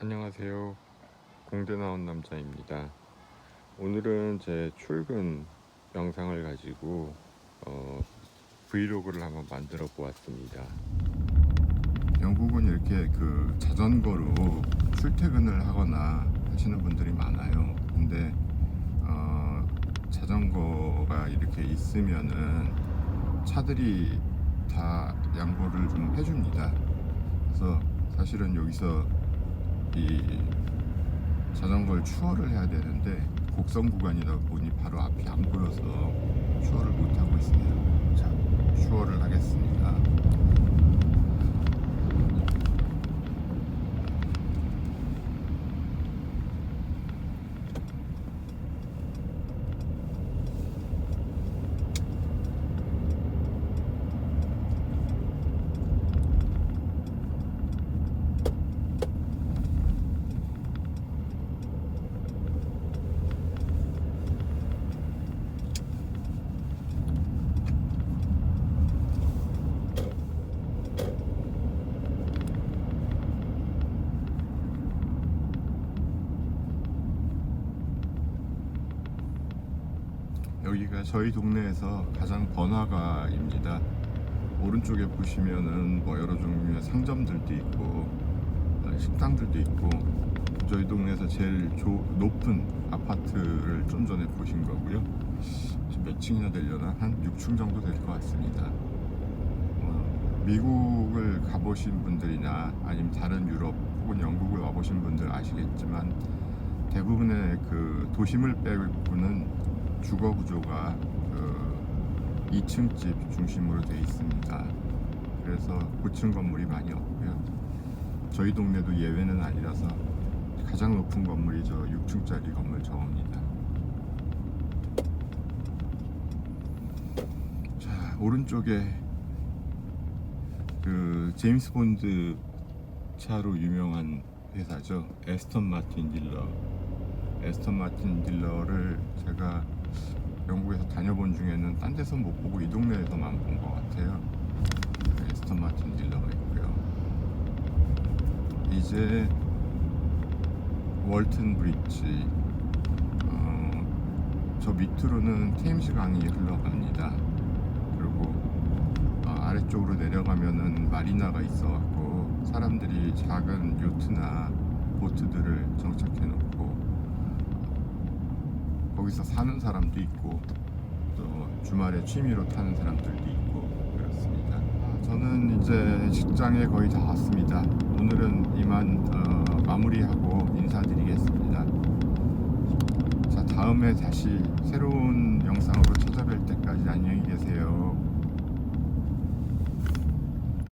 안녕하세요. 공대 나온 남자입니다. 오늘은 제 출근 영상을 가지고 어, 브이로그를 한번 만들어 보았습니다. 영국은 이렇게 그 자전거로 출퇴근을 하거나 하시는 분들이 많아요. 근데 어, 자전거가 이렇게 있으면은 차들이 다 양보를 좀 해줍니다. 그래서 사실은 여기서 이 자전거를 추월을 해야 되는데 곡선 구간이다 보니 바로 앞이 안 보여서 추월을 못 하고 있습니다. 자, 추월을 하겠습니다. 여기가 저희 동네에서 가장 번화가입니다. 오른쪽에 보시면은 뭐 여러 종류의 상점들도 있고 어, 식당들도 있고 저희 동네에서 제일 조- 높은 아파트를 좀 전에 보신 거고요. 지금 몇 층이나 되려나 한 6층 정도 될 것 같습니다. 어, 미국을 가보신 분들이나 아니면 다른 유럽 혹은 영국을 와보신 분들 아시겠지만 대부분의 그 도심을 빼고는 주거 구조가 그 2층 집 중심으로 되어 있습니다. 그래서 고층 건물이 많이 없고요. 저희 동네도 예외는 아니라서 가장 높은 건물이 저 6층짜리 건물 저겁니다. 자 오른쪽에 그 제임스 본드 차로 유명한 회사죠. 에스턴 마틴 딜러. 에스턴 마틴 딜러를 제가 영국에서 다녀본 중에는 딴 데서 못 보고 이 동네에서만 본 것 같아요. 에스턴 마틴 딜러가 있고요. 이제 월튼 브릿지. 어, 저 밑으로는 테임스 강이 흘러갑니다. 그리고 어, 아래쪽으로 내려가면은 마리나가 있어갖고 사람들이 작은 요트나 보트들을 정착해 놓고 거기서 사는 사람도 있고 또 주말에 취미로 타는 사람들도 있고 그렇습니다. 아, 저는 이제 직장에 거의 다 왔습니다. 오늘은 이만 어, 마무리하고 인사드리겠습니다. 자 다음에 다시 새로운 영상으로 찾아뵐 때까지 안녕히